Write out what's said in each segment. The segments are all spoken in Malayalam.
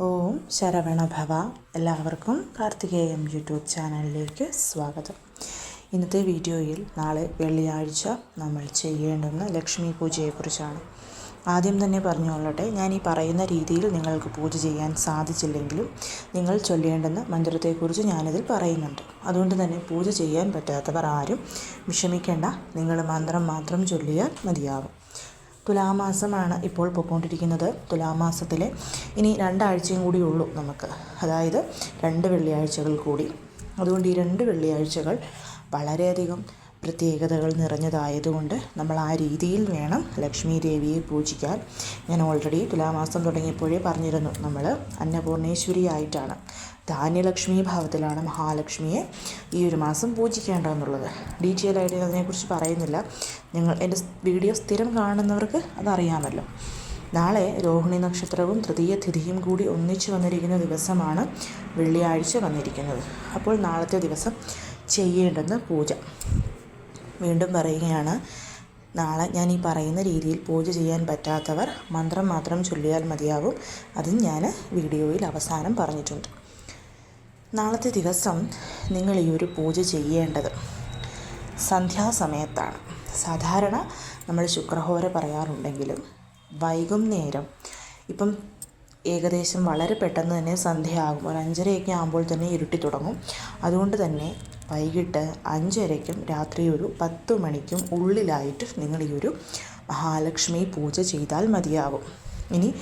ഓം ശരവണഭവ എല്ലാവർക്കും കാർത്തികേയം യൂട്യൂബ് ചാനലിലേക്ക് സ്വാഗതം. ഇന്നത്തെ വീഡിയോയിൽ നാളെ വെള്ളിയാഴ്ച നമ്മൾ ചെയ്യേണ്ടുന്ന ലക്ഷ്മി പൂജയെക്കുറിച്ചാണ്. ആദ്യം തന്നെ പറഞ്ഞുകൊള്ളട്ടെ ഞാൻ ഈ പറയുന്ന രീതിയിൽ നിങ്ങൾക്ക് പൂജ ചെയ്യാൻ സാധിച്ചില്ലെങ്കിലും നിങ്ങൾ ചൊല്ലേണ്ടുന്ന മന്ത്രത്തെക്കുറിച്ച് ഞാനിതിൽ പറയുന്നുണ്ട്. അതുകൊണ്ട് തന്നെ പൂജ ചെയ്യാൻ പറ്റാത്തവർ ആരും വിഷമിക്കേണ്ട നിങ്ങൾ മന്ത്രം മാത്രം ചൊല്ലിയാൽ മതിയാവും. തുലാമാസമാണ് ഇപ്പോൾ പൊയ്ക്കൊണ്ടിരിക്കുന്നത് തുലാമാസത്തിലെ ഇനി രണ്ടാഴ്ചയും കൂടി ഉള്ളൂ നമുക്ക്. അതായത് രണ്ട് വെള്ളിയാഴ്ചകൾ കൂടി. അതുകൊണ്ട് ഈ രണ്ട് വെള്ളിയാഴ്ചകൾ വളരെയധികം പ്രത്യേകതകൾ നിറഞ്ഞതായതുകൊണ്ട് നമ്മൾ ആ രീതിയിൽ വേണം ലക്ഷ്മി ദേവിയെ പൂജിക്കാൻ. ഞാൻ ഓൾറെഡി തുലാമാസം തുടങ്ങിയപ്പോഴേ പറഞ്ഞിരുന്നു. നമ്മൾ അന്നപൂർണേശ്വരി ആയിട്ടാണ് ധാന്യലക്ഷ്മി ഭാവത്തിലാണ് മഹാലക്ഷ്മിയെ ഈ ഒരു മാസം പൂജിക്കേണ്ടതെന്നുള്ളത്. ഡീറ്റെയിൽ ആയിട്ട് അതിനെക്കുറിച്ച് പറയുന്നില്ല. നിങ്ങൾ എന്റെ വീഡിയോ സ്ഥിരം കാണുന്നവർക്ക് അതറിയാമല്ലോ. നാളെ രോഹിണി നക്ഷത്രവും തൃതീയ തിഥിയും കൂടി ഒന്നിച്ചു വന്നിരിക്കുന്ന ദിവസമാണ് വെള്ളിയാഴ്ച വന്നിരിക്കുന്നത്. അപ്പോൾ നാളത്തെ ദിവസം ചെയ്യേണ്ടുന്ന പൂജ. വീണ്ടും പറയുകയാണ് നാളെ ഞാൻ ഈ പറയുന്ന രീതിയിൽ പൂജ ചെയ്യാൻ പറ്റാത്തവർ മന്ത്രം മാത്രം ചൊല്ലിയാൽ മതിയാവും. അതും ഞാൻ വീഡിയോയിൽ അവസാനം പറഞ്ഞിട്ടുണ്ട്. നാളത്തെ ദിവസം നിങ്ങൾ ഈ ഒരു പൂജ ചെയ്യേണ്ടത് സന്ധ്യാസമയത്താണ്. സാധാരണ നമ്മൾ ശുക്രഹോര പറയാറുണ്ടെങ്കിലും വൈകുന്നേരം ഇപ്പം ഏകദേശം വളരെ പെട്ടെന്ന് തന്നെ സന്ധ്യയാകും. ഒരു അഞ്ചരയൊക്കെ ആകുമ്പോൾ തന്നെ ഇരുട്ടി തുടങ്ങും. അതുകൊണ്ട് തന്നെ വൈകിട്ട് അഞ്ചരയ്ക്കും രാത്രി ഒരു പത്ത് മണിക്കും ഉള്ളിലായിട്ട് നിങ്ങൾ ഈ ഒരു മഹാലക്ഷ്മി പൂജ ചെയ്താൽ മതിയാവും ഇനി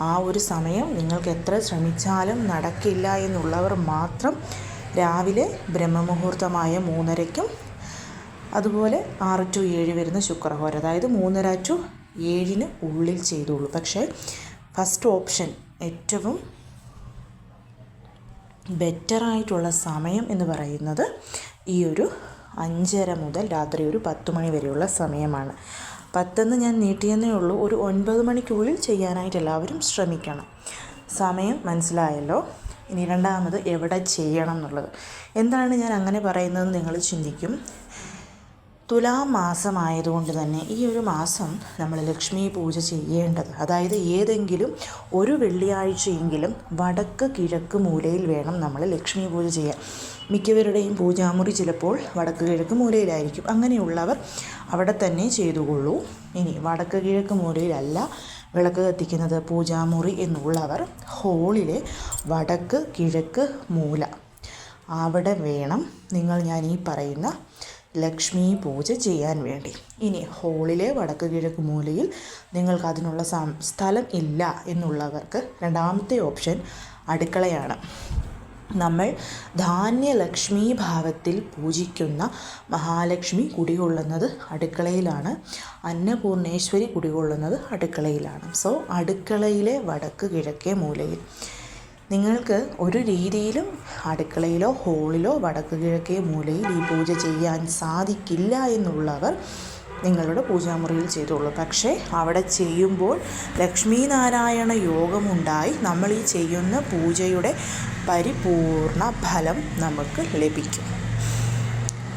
ആ ഒരു സമയം നിങ്ങൾക്ക് എത്ര ശ്രമിച്ചാലും നടക്കില്ല എന്നുള്ളവർ മാത്രം രാവിലെ ബ്രഹ്മമുഹൂർത്തമായ മൂന്നരയ്ക്കും അതുപോലെ ആറ് ടു ഏഴ് വരുന്ന ശുക്രഹോര. അതായത് മൂന്നര ടു ഏഴിന് ഉള്ളിൽ ചെയ്തോളൂ. പക്ഷേ ഫസ്റ്റ് ഓപ്ഷൻ ഏറ്റവും ബെറ്ററായിട്ടുള്ള സമയം എന്ന് പറയുന്നത് ഈ ഒരു അഞ്ചര മുതൽ രാത്രി ഒരു പത്ത് മണി വരെയുള്ള സമയമാണ്. പത്തെന്ന് ഞാൻ നീട്ടിയെന്നേ ഉള്ളൂ. ഒരു ഒൻപത് മണിക്കുള്ളിൽ ചെയ്യാനായിട്ട് എല്ലാവരും ശ്രമിക്കണം. സമയം മനസ്സിലായല്ലോ? ഇനി രണ്ടാമത് എവിടെ ചെയ്യണം എന്നുള്ളത്. എന്താണ് ഞാൻ അങ്ങനെ പറയുന്നതെന്ന് നിങ്ങൾ ചിന്തിക്കും? തുലാം മാസമായതുകൊണ്ട് തന്നെ ഈ ഒരു മാസം നമ്മൾ ലക്ഷ്മി പൂജ ചെയ്യേണ്ടത്. അതായത് ഏതെങ്കിലും ഒരു വെള്ളിയാഴ്ചയെങ്കിലും വടക്ക് കിഴക്ക് മൂലയിൽ വേണം നമ്മൾ ലക്ഷ്മി പൂജ ചെയ്യാൻ. മിക്കവരുടെയും പൂജാമുറി ചിലപ്പോൾ വടക്ക് കിഴക്ക് മൂലയിലായിരിക്കും. അങ്ങനെയുള്ളവർ അവിടെ തന്നെ ചെയ്തുകൊള്ളൂ. ഇനി വടക്ക് കിഴക്ക് മൂലയിലല്ല വിളക്ക് കത്തിക്കുന്നത് പൂജാമുറി എന്നുള്ളവർ ഹോളിലെ വടക്ക് കിഴക്ക് മൂല. അവിടെ വേണം നിങ്ങൾ ഞാൻ ഈ പറയുന്ന ലക്ഷ്മി പൂജ ചെയ്യാൻ വേണ്ടി. ഇനി ഹോളിലെ വടക്ക് കിഴക്ക് മൂലയിൽ നിങ്ങൾക്ക് അതിനുള്ള സ്ഥലം ഇല്ല എന്നുള്ളവർക്ക് രണ്ടാമത്തെ ഓപ്ഷൻ അടുക്കളയാണ്. നമ്മൾ ധാന്യലക്ഷ്മി ഭാവത്തിൽ പൂജിക്കുന്ന മഹാലക്ഷ്മി കുടികൊള്ളുന്നത് അടുക്കളയിലാണ്. അന്നപൂർണേശ്വരി കുടികൊള്ളുന്നത് അടുക്കളയിലാണ്. സോ അടുക്കളയിലെ വടക്ക് കിഴക്കേ മൂലയിൽ. നിങ്ങൾക്ക് ഒരു രീതിയിലും അടുക്കളയിലോ ഹോളിലോ വടക്ക് കിഴക്കേ മൂലയിൽ ഈ പൂജ ചെയ്യാൻ സാധിക്കില്ല എന്നുള്ളവർ നിങ്ങളുടെ പൂജാമുറിയിൽ ചെയ്തോളൂ പക്ഷേ അവിടെ ചെയ്യുമ്പോൾ ലക്ഷ്മീനാരായണ യോഗമുണ്ടായി. നമ്മൾ ഈ ചെയ്യുന്ന പൂജയുടെ പരിപൂർണ ഫലം നമുക്ക് ലഭിക്കും.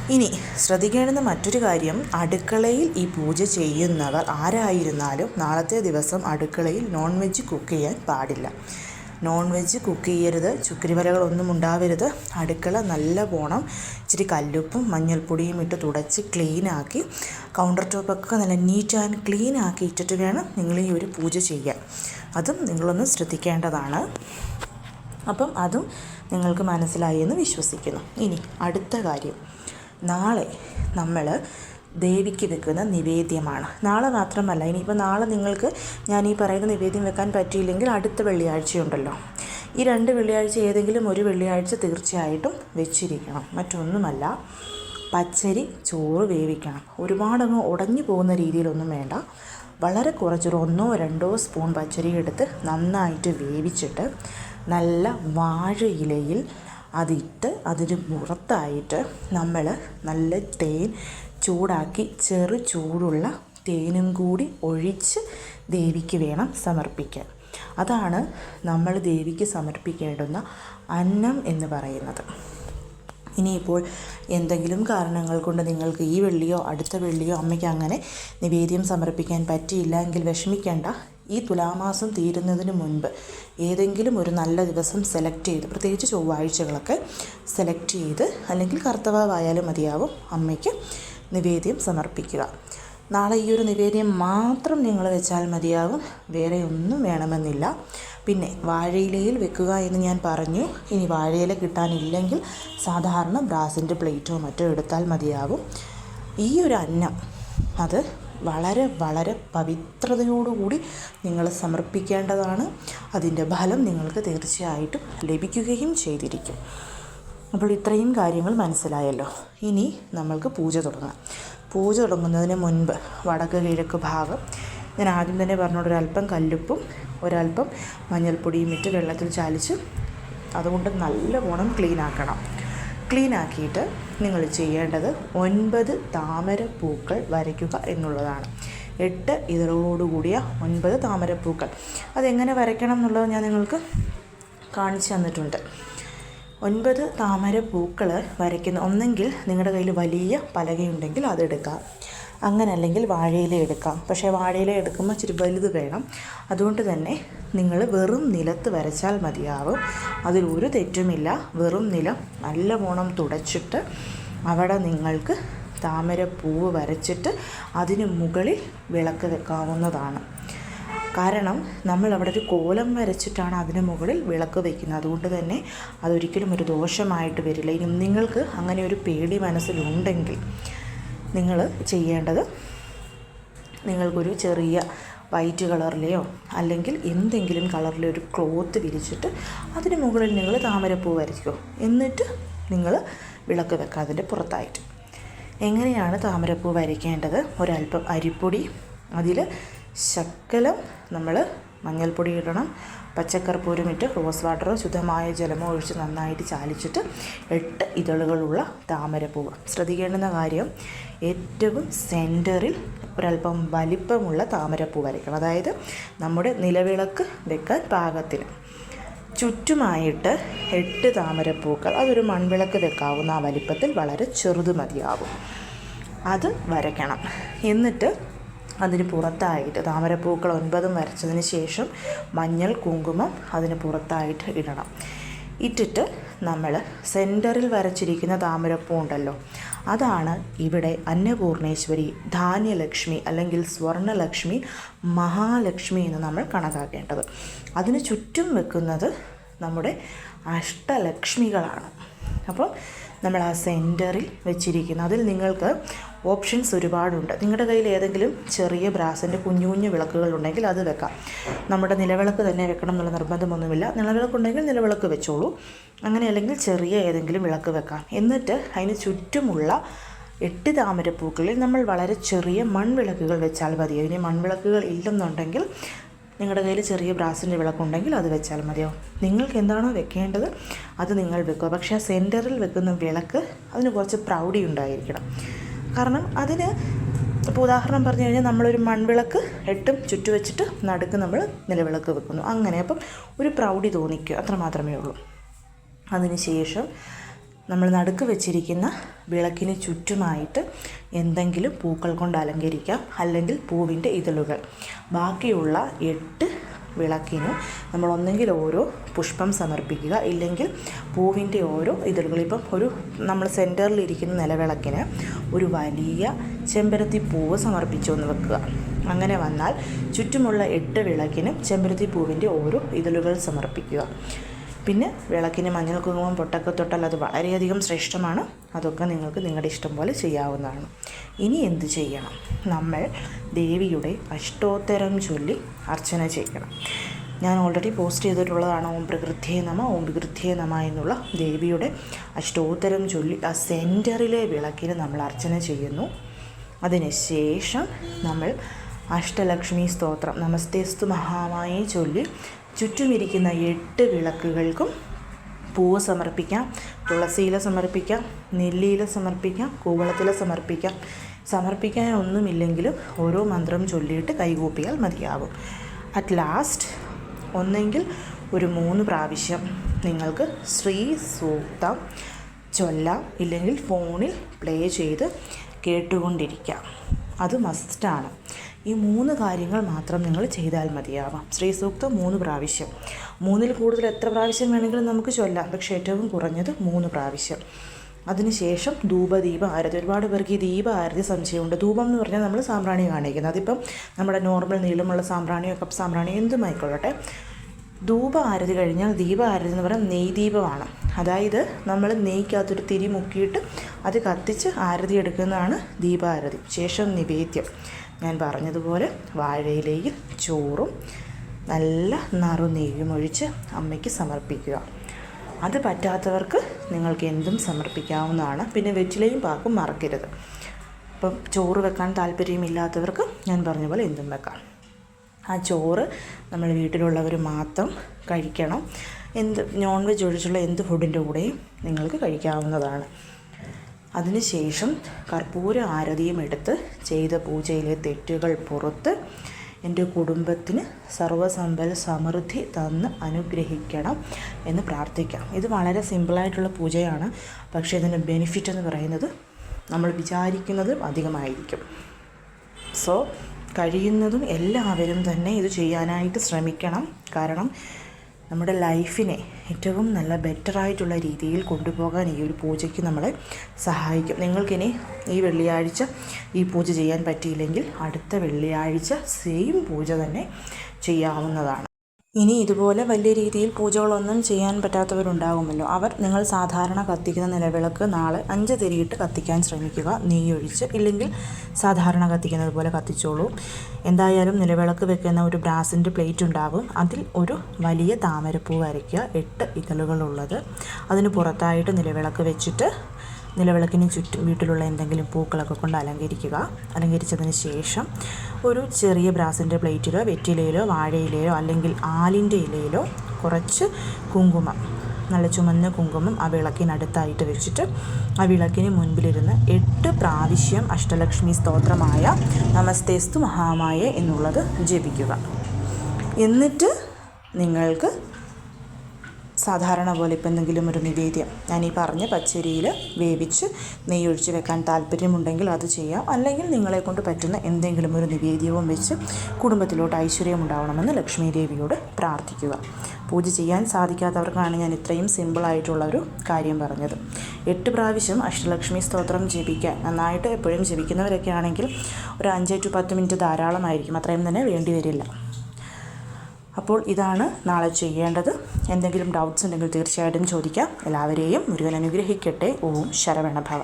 ഇനി ശ്രദ്ധിക്കേണ്ടുന്ന മറ്റൊരു കാര്യം. അടുക്കളയിൽ ഈ പൂജ ചെയ്യുന്നവർ ആരായിരുന്നാലും നാളത്തെ ദിവസം അടുക്കളയിൽ നോൺ വെജ് കുക്ക് ചെയ്യാൻ പാടില്ല. നോൺ വെജ് കുക്ക് ചെയ്യരുത്. ചുക്കരിവലകളൊന്നും ഉണ്ടാവരുത്. അടുക്കള നല്ല പോണം. ഇച്ചിരി കല്ലുപ്പും മഞ്ഞൾപ്പൊടിയും ഇട്ട് തുടച്ച് ക്ലീനാക്കി കൗണ്ടർ ടോപ്പൊക്കെ നല്ല നീറ്റ് ആൻഡ് ക്ലീൻ ആക്കി ഇട്ടിട്ട് വേണം നിങ്ങൾ ഈ ഒരു പൂജ ചെയ്യാൻ. അതും നിങ്ങളൊന്ന് ശ്രദ്ധിക്കേണ്ടതാണ്. അപ്പം അതും നിങ്ങൾക്ക് മനസ്സിലായി എന്ന് വിശ്വസിക്കുന്നു. ഇനി അടുത്ത കാര്യം. നാളെ നമ്മൾ ദേവിക്ക് വെക്കുന്ന നിവേദ്യമാണ്. നാളെ മാത്രമല്ല ഇനിയിപ്പോൾ നാളെ നിങ്ങൾക്ക് ഞാൻ ഈ പറയുന്ന നിവേദ്യം വെക്കാൻ പറ്റിയില്ലെങ്കിൽ അടുത്ത വെള്ളിയാഴ്ചയുണ്ടല്ലോ. ഈ രണ്ട് വെള്ളിയാഴ്ച ഏതെങ്കിലും ഒരു വെള്ളിയാഴ്ച തീർച്ചയായിട്ടും വെച്ചിരിക്കണം. മറ്റൊന്നുമല്ല പച്ചരി ചോറ് വേവിക്കണം. ഒരുപാടങ്ങ് ഉടഞ്ഞു പോകുന്ന രീതിയിലൊന്നും വേണ്ട. വളരെ കുറച്ചൊരു ഒന്നോ രണ്ടോ സ്പൂൺ പച്ചരി എടുത്ത് നന്നായിട്ട് വേവിച്ചിട്ട് നല്ല വാഴയിലയിൽ അതിട്ട് അതിന് പുറത്തായിട്ട് നമ്മൾ നല്ല തേൻ ചൂടാക്കി ചെറു ചൂടുള്ള തേനും കൂടി ഒഴിച്ച് ദേവിക്ക് വേണം സമർപ്പിക്കാൻ. അതാണ് നമ്മൾ ദേവിക്ക് സമർപ്പിക്കേണ്ടുന്ന അന്നം എന്ന് പറയുന്നത്. ഇനിയിപ്പോൾ എന്തെങ്കിലും കാരണങ്ങൾ കൊണ്ട് നിങ്ങൾക്ക് ഈ വെള്ളിയോ അടുത്ത വെള്ളിയോ അമ്മയ്ക്ക് അങ്ങനെ നിവേദ്യം സമർപ്പിക്കാൻ പറ്റിയില്ല എങ്കിൽ വിഷമിക്കേണ്ട. ഈ തുലാമാസം തീരുന്നതിന് മുൻപ് ഏതെങ്കിലും ഒരു നല്ല ദിവസം സെലക്ട് ചെയ്ത് പ്രത്യേകിച്ച് ചൊവ്വാഴ്ചകളൊക്കെ സെലക്ട് ചെയ്ത് അല്ലെങ്കിൽ കർത്തവായാലും മതിയാവും അമ്മയ്ക്ക് നിവേദ്യം സമർപ്പിക്കുക. നാളെ ഈ ഒരു നിവേദ്യം മാത്രം നിങ്ങൾ വെച്ചാൽ മതിയാകും. വേറെ ഒന്നും വേണമെന്നില്ല. പിന്നെ വാഴയിലയിൽ വെക്കുക എന്ന് ഞാൻ പറഞ്ഞു. ഇനി വാഴയില കിട്ടാനില്ലെങ്കിൽ സാധാരണ ബ്രാസിന്റെ പ്ലേറ്റോ മറ്റോ എടുത്താൽ മതിയാകും. ഈ ഒരു അന്നം അത് വളരെ വളരെ പവിത്രതയോടുകൂടി നിങ്ങൾ സമർപ്പിക്കേണ്ടതാണ്. അതിന്റെ ഫലം നിങ്ങൾക്ക് തീർച്ചയായിട്ടും ലഭിക്കുകയും ചെയ്തിരിക്കും. അപ്പോൾ ഇത്രയും കാര്യങ്ങൾ മനസ്സിലായല്ലോ. ഇനി നമ്മൾക്ക് പൂജ തുടങ്ങാം. പൂജ തുടങ്ങുന്നതിന് മുൻപ് വടക്ക് കിഴക്ക് ഭാഗം ഞാൻ ആദ്യം തന്നെ പറഞ്ഞോട് ഒരല്പം കല്ലുപ്പും ഒരല്പം മഞ്ഞൾപ്പൊടിയും ഇട്ട് വെള്ളത്തിൽ ചാലിച്ച് അതുകൊണ്ട് നല്ലവണ്ണം ക്ലീൻ ആക്കണം. ക്ലീൻ ആക്കിയിട്ട് നിങ്ങൾ ചെയ്യേണ്ടത് ഒൻപത് താമര പൂക്കൾ വരയ്ക്കുക എന്നുള്ളതാണ്. എട്ട് ഇതളോടുകൂടിയ ഒൻപത് താമരപ്പൂക്കൾ അതെങ്ങനെ വരയ്ക്കണം എന്നുള്ളത് ഞാൻ നിങ്ങൾക്ക് കാണിച്ചു തന്നിട്ടുണ്ട്. ഒൻപത് താമര പൂക്കൾ വരയ്ക്കുന്ന ഒന്നെങ്കിൽ നിങ്ങളുടെ കയ്യിൽ വലിയ പലകയുണ്ടെങ്കിൽ അതെടുക്കാം അങ്ങനെ അല്ലെങ്കിൽ വാഴയില എടുക്കാം. പക്ഷേ വാഴയില എടുക്കുമ്പോൾ ഇച്ചിരി വലുത് വേണം. അതുകൊണ്ട് തന്നെ നിങ്ങൾ വെറും നിലത്ത് വരച്ചാൽ മതിയാവും. ഒരു തെറ്റുമില്ല. വെറും നിലം നല്ലവണ്ണം തുടച്ചിട്ട് അവിടെ നിങ്ങൾക്ക് താമര പൂവ് വരച്ചിട്ട് അതിന് മുകളിൽ വിളക്ക് വെക്കാവുന്നതാണ്. കാരണം നമ്മൾ അവിടെ ഒരു കോലം വരച്ചിട്ടാണ് അതിന് മുകളിൽ വിളക്ക് വയ്ക്കുന്നത്. അതുകൊണ്ട് തന്നെ അതൊരിക്കലും ഒരു ദോഷമായിട്ട് വരില്ല. ഇനി നിങ്ങൾക്ക് അങ്ങനെ ഒരു പേടി മനസ്സിലുണ്ടെങ്കിൽ നിങ്ങൾ ചെയ്യേണ്ടത് നിങ്ങൾക്കൊരു ചെറിയ വൈറ്റ് കളറിലെയോ അല്ലെങ്കിൽ എന്തെങ്കിലും കളറിലെ ഒരു ക്ലോത്ത് വിരിച്ചിട്ട് അതിന് മുകളിൽ നിങ്ങൾ താമരപ്പൂ വരയ്ക്കുക എന്നിട്ട് നിങ്ങൾ വിളക്ക് വെക്കുക അതിന്റെ പുറത്തായിട്ട്. എങ്ങനെയാണ് താമരപ്പൂ വരയ്ക്കേണ്ടത്? ഒരല്പം അരിപ്പൊടി അതിൽ ശക്കലം നമ്മൾ മഞ്ഞൾപ്പൊടി ഇടണം. പച്ചക്കർപ്പൂരം ഇട്ട് റോസ് വാട്ടറോ ശുദ്ധമായ ജലമോ ഒഴിച്ച് നന്നായിട്ട് ചാലിച്ചിട്ട് എട്ട് ഇതളുകളുള്ള താമരപ്പൂവ്. ശ്രദ്ധിക്കേണ്ടുന്ന കാര്യം ഏറ്റവും സെന്ററിൽ ഒരല്പം വലിപ്പമുള്ള താമരപ്പൂ വരയ്ക്കണം. അതായത് നമ്മുടെ നിലവിളക്ക് വെക്കാൻ പാകത്തിന് ചുറ്റുമായിട്ട് എട്ട് താമരപ്പൂക്കൾ അതൊരു മൺവിളക്ക് വെക്കാവുന്ന ആ വലിപ്പത്തിൽ വളരെ ചെറുത് മതിയാവും. അത് വരയ്ക്കണം. എന്നിട്ട് അതിന് പുറത്തായിട്ട് താമരപ്പൂക്കൾ ഒൻപതും വരച്ചതിന് ശേഷം മഞ്ഞൾ കുങ്കുമം അതിന് പുറത്തായിട്ട് ഇടണം. ഇട്ടിട്ട് നമ്മൾ സെന്ററിൽ വരച്ചിരിക്കുന്ന താമരപ്പൂ ഉണ്ടല്ലോ അതാണ് ഇവിടെ അന്നപൂർണേശ്വരി ധാന്യലക്ഷ്മി അല്ലെങ്കിൽ സ്വർണലക്ഷ്മി മഹാലക്ഷ്മി എന്ന് നമ്മൾ കണക്കാക്കേണ്ടത്. അതിന് ചുറ്റും വെക്കുന്നത് നമ്മുടെ അഷ്ടലക്ഷ്മികളാണ്. അപ്പോൾ നമ്മൾ ആ സെന്ററിൽ വെച്ചിരിക്കുന്നു. അതിൽ നിങ്ങൾക്ക് ഓപ്ഷൻസ് ഒരുപാടുണ്ട്. നിങ്ങളുടെ കയ്യിൽ ഏതെങ്കിലും ചെറിയ ബ്രാസിന്റെ കുഞ്ഞു കുഞ്ഞു വിളക്കുകൾ ഉണ്ടെങ്കിൽ അത് വെക്കാം. നമ്മുടെ നിലവിളക്ക് തന്നെ വെക്കണം എന്നുള്ള നിർബന്ധമൊന്നുമില്ല. നിലവിളക്കുണ്ടെങ്കിൽ നിലവിളക്ക് വെച്ചോളൂ. അങ്ങനെ അല്ലെങ്കിൽ ചെറിയ ഏതെങ്കിലും വിളക്ക് വെക്കാം. എന്നിട്ട് അതിന് ചുറ്റുമുള്ള എട്ട് താമരപ്പൂക്കളിൽ നമ്മൾ വളരെ ചെറിയ മൺവിളക്കുകൾ വെച്ചാൽ മതി. അതിന് മൺവിളക്കുകൾ ഇല്ലെന്നുണ്ടെങ്കിൽ നിങ്ങളുടെ കയ്യിൽ ചെറിയ ബ്രാസിന്റെ വിളക്കുണ്ടെങ്കിൽ അത് വെച്ചാൽ മതിയോ? നിങ്ങൾക്ക് എന്താണോ വെക്കേണ്ടത് അത് നിങ്ങൾ വെക്കുക. പക്ഷേ ആ സെന്ററിൽ വെക്കുന്ന വിളക്ക് അതിന് കുറച്ച് പ്രൗഡി ഉണ്ടായിരിക്കണം. കാരണം അതിന് ഇപ്പോൾ ഉദാഹരണം പറഞ്ഞു കഴിഞ്ഞാൽ നമ്മളൊരു മൺവിളക്ക് എട്ടും ചുറ്റു വെച്ചിട്ട് നടുക്ക് നമ്മൾ നിലവിളക്ക് വെക്കുന്നു. അങ്ങനെ അപ്പം ഒരു പ്രൗഡി തോന്നിക്കുക. അത്ര മാത്രമേ ഉള്ളൂ. അതിന് ശേഷം നമ്മൾ നടുക്ക് വെച്ചിരിക്കുന്ന വിളക്കിന് ചുറ്റുമായിട്ട് എന്തെങ്കിലും പൂക്കൾ കൊണ്ട് അലങ്കരിക്കാം അല്ലെങ്കിൽ പൂവിന്റെ ഇതളുകൾ. ബാക്കിയുള്ള എട്ട് വിളക്കിനും നമ്മൾ ഒന്നെങ്കിൽ ഓരോ പുഷ്പം സമർപ്പിക്കുക. ഇല്ലെങ്കിൽ പൂവിന്റെ ഓരോ ഇതളുകൾ. ഇപ്പം ഒരു നമ്മൾ സെന്ററിൽ ഇരിക്കുന്ന നിലവിളക്കിന് ഒരു വലിയ ചെമ്പരത്തി പൂവ് സമർപ്പിച്ചു വെക്കുക. അങ്ങനെ വന്നാൽ ചുറ്റുമുള്ള എട്ട് വിളക്കിനും ചെമ്പരത്തി പൂവിന്റെ ഓരോ ഇതളുകൾ സമർപ്പിക്കുക. പിന്നെ വിളക്കിന് മഞ്ഞൾ കുങ്കുമം പൊട്ടൊക്കെ തൊട്ടാൽ അത് വളരെയധികം ശ്രേഷ്ഠമാണ്. അതൊക്കെ നിങ്ങൾക്ക് നിങ്ങളുടെ ഇഷ്ടം പോലെ ചെയ്യാവുന്നതാണ്. ഇനി എന്ത് ചെയ്യണം? നമ്മൾ ദേവിയുടെ അഷ്ടോത്തരം ചൊല്ലി അർച്ചന ചെയ്യണം. ഞാൻ ഓൾറെഡി പോസ്റ്റ് ചെയ്തിട്ടുള്ളതാണ് ഓം പ്രകൃതിയെ നമ ഓം വികൃതിയെ നമ എന്നുള്ള ദേവിയുടെ അഷ്ടോത്തരം ചൊല്ലി ആ സെന്ററിലെ വിളക്കിന് നമ്മൾ അർച്ചന ചെയ്യുന്നു. അതിനുശേഷം നമ്മൾ അഷ്ടലക്ഷ്മി സ്തോത്രം നമസ്തേസ്തു മഹാമായെ ചൊല്ലി ചുറ്റുമിരിക്കുന്ന എട്ട് വിളക്കുകൾക്കും പൂവ് സമർപ്പിക്കാം തുളസിയില സമർപ്പിക്കാം നെല്ലിയില സമർപ്പിക്കാം കൂവളത്തില സമർപ്പിക്കാം. സമർപ്പിക്കാൻ ഒന്നുമില്ലെങ്കിലും ഓരോ മന്ത്രം ചൊല്ലിയിട്ട് കൈകൂപ്പിയാൽ മതിയാകും അറ്റ് ലാസ്റ്റ് ഒന്നെങ്കിൽ ഒരു മൂന്ന് പ്രാവശ്യം നിങ്ങൾക്ക് ശ്രീ സൂക്തം ചൊല്ലാം ഇല്ലെങ്കിൽ ഫോണിൽ പ്ലേ ചെയ്ത് കേട്ടുകൊണ്ടിരിക്കാം. അത് മസ്റ്റാണ്. ഈ മൂന്ന് കാര്യങ്ങൾ മാത്രം നിങ്ങൾ ചെയ്താൽ മതിയാവാം. ശ്രീ സൂക്തം മൂന്ന് പ്രാവശ്യം. മൂന്നിൽ കൂടുതൽ എത്ര പ്രാവശ്യം വേണമെങ്കിലും നമുക്ക് ചൊല്ലാം. പക്ഷേ ഏറ്റവും കുറഞ്ഞത് മൂന്ന് പ്രാവശ്യം. അതിനുശേഷം ധൂപദീപ ആരതി. ഒരുപാട് പേർക്ക് ഈ ദീപ ആരതി സംശയമുണ്ട്. ധൂപം എന്ന് പറഞ്ഞാൽ നമ്മൾ സാമ്പ്രാണി കാണിക്കുന്നത്. അതിപ്പം നമ്മുടെ നോർമൽ നീളമുള്ള സാമ്പ്രാണിയോ കപ്പ് സാമ്പ്രാണിയോ എന്തുമായിക്കൊള്ളട്ടെ? ധൂപ ആരതി കഴിഞ്ഞാൽ ദീപ ആരതി എന്ന് പറയുന്നത് നെയ് ദീപമാണ് അതായത് നമ്മൾ നെയ്ക്കകത്തൊരു തിരി മുക്കിയിട്ട് അത് കത്തിച്ച് ആരതി എടുക്കുന്നതാണ് ദീപാരതി ശേഷം നിവേദ്യം. ഞാൻ പറഞ്ഞതുപോലെ വാഴയിലയിൽ ചോറും നല്ല നറു നെയ്യും ഒഴിച്ച് അമ്മയ്ക്ക് സമർപ്പിക്കുക. അത് പറ്റാത്തവർക്ക് നിങ്ങൾക്ക് എന്തും സമർപ്പിക്കാവുന്നതാണ്. പിന്നെ വെറ്റിലയും പാക്കും മറക്കരുത്. അപ്പം ചോറ് വെക്കാൻ താല്പര്യമില്ലാത്തവർക്ക് ഞാൻ പറഞ്ഞ പോലെ എന്തും വെക്കാം. ആ ചോറ് നമ്മൾ വീട്ടിലുള്ളവർ മാത്രം കഴിക്കണം. എന്ത് നോൺ വെജ് ഒഴിച്ചുള്ള എന്ത് ഫുഡിന്റെ കൂടെയും നിങ്ങൾക്ക് കഴിക്കാവുന്നതാണ്. അതിനുശേഷം കർപ്പൂര ആരതിയും എടുത്ത് ചെയ്ത പൂജയിലെ തെറ്റുകൾ പുറത്ത് എന്റെ കുടുംബത്തിന് സർവസമ്പൽ സമൃദ്ധി തന്ന് അനുഗ്രഹിക്കണം എന്ന് പ്രാർത്ഥിക്കാം. ഇത് വളരെ സിമ്പിളായിട്ടുള്ള പൂജയാണ്. പക്ഷേ ഇതിന്റെ ബെനിഫിറ്റ് എന്ന് പറയുന്നത് നമ്മൾ വിചാരിക്കുന്നതും അധികമായിരിക്കും. സോ കഴിയുന്നതും എല്ലാവരും തന്നെ ഇത് ചെയ്യാനായിട്ട് ശ്രമിക്കണം. കാരണം നമ്മുടെ ലൈഫിനെ ഏറ്റവും നല്ല ബെറ്ററായിട്ടുള്ള രീതിയിൽ കൊണ്ടുപോകാൻ ഈ ഒരു പൂജയ്ക്ക് നമ്മളെ സഹായിക്കും. നിങ്ങൾക്കിനി ഈ വെള്ളിയാഴ്ച ഈ പൂജ ചെയ്യാൻ പറ്റിയില്ലെങ്കിൽ അടുത്ത വെള്ളിയാഴ്ച സെയിം പൂജ തന്നെ ചെയ്യാവുന്നതാണ്. ഇനി ഇതുപോലെ വലിയ രീതിയിൽ പൂജകളൊന്നും ചെയ്യാൻ പറ്റാത്തവരുണ്ടാകുമല്ലോ അവർ നിങ്ങൾ സാധാരണ കത്തിക്കുന്ന നിലവിളക്ക് നാളെ അഞ്ച് തിരിയിട്ട് കത്തിക്കാൻ ശ്രമിക്കുക. നെയ്യൊഴിച്ച് ഇല്ലെങ്കിൽ സാധാരണ കത്തിക്കുന്നത് പോലെ കത്തിച്ചോളൂ. എന്തായാലും നിലവിളക്ക് വെക്കുന്ന ഒരു ബ്രാസിന്റെ പ്ലേറ്റ് ഉണ്ടാകും അതിൽ ഒരു വലിയ താമരപ്പൂ വരയ്ക്കുക. എട്ട് ഇതളുകളുള്ളത്. അതിന് പുറത്തായിട്ട് നിലവിളക്ക് വെച്ചിട്ട് നിലവിളക്കിന് ചുറ്റും വീട്ടിലുള്ള എന്തെങ്കിലും പൂക്കളൊക്കെ കൊണ്ട് അലങ്കരിക്കുക. അലങ്കരിച്ചതിന് ശേഷം ഒരു ചെറിയ ബ്രാസിന്റെ പ്ലേറ്റിലോ വെറ്റിലയിലോ വാഴയിലയോ അല്ലെങ്കിൽ ആലിന്റെ ഇലയിലോ കുറച്ച് കുങ്കുമം നല്ല ചുമന്ന കുങ്കുമം ആ വിളക്കിനടുത്തായിട്ട് വെച്ചിട്ട് ആ വിളക്കിന് മുൻപിലിരുന്ന് എട്ട് പ്രാവശ്യം അഷ്ടലക്ഷ്മി സ്തോത്രമായ നമസ്തേസ്തു മഹാമായ എന്നുള്ളത് ജപിക്കുക. എന്നിട്ട് നിങ്ങൾക്ക് സാധാരണ പോലെ ഇപ്പം എന്തെങ്കിലും ഒരു നിവേദ്യം ഞാൻ ഈ പറഞ്ഞ പച്ചരിയിൽ വേവിച്ച് നെയ്യൊഴിച്ച് വെക്കാൻ താല്പര്യമുണ്ടെങ്കിൽ അത് ചെയ്യാം. അല്ലെങ്കിൽ നിങ്ങളെ കൊണ്ട് പറ്റുന്ന എന്തെങ്കിലും ഒരു നിവേദ്യവും വെച്ച് കുടുംബത്തിലോട്ട് ഐശ്വര്യം ഉണ്ടാവണമെന്ന് ലക്ഷ്മി ദേവിയോട് പ്രാർത്ഥിക്കുക. പൂജ ചെയ്യാൻ സാധിക്കാത്തവർക്കാണ് ഞാൻ ഇത്രയും സിമ്പിളായിട്ടുള്ള ഒരു കാര്യം പറഞ്ഞത്. എട്ട് പ്രാവശ്യം അഷ്ടലക്ഷ്മി സ്തോത്രം ജപിക്കാൻ നന്നായിട്ട് എപ്പോഴും ജപിക്കുന്നവരൊക്കെ ആണെങ്കിൽ ഒരു അഞ്ച് ടു പത്ത് മിനിറ്റ് ധാരാളമായിരിക്കും. അത്രയും തന്നെ വേണ്ടി വരില്ല. അപ്പോൾ ഇതാണ് നാളെ ചെയ്യേണ്ടത്. എന്തെങ്കിലും ഡൗട്ട്സ് ഉണ്ടെങ്കിൽ തീർച്ചയായിട്ടും ചോദിക്കാം. എല്ലാവരെയും മുരുകൻ അനുഗ്രഹിക്കട്ടെ. ഓം ശരവണഭവ.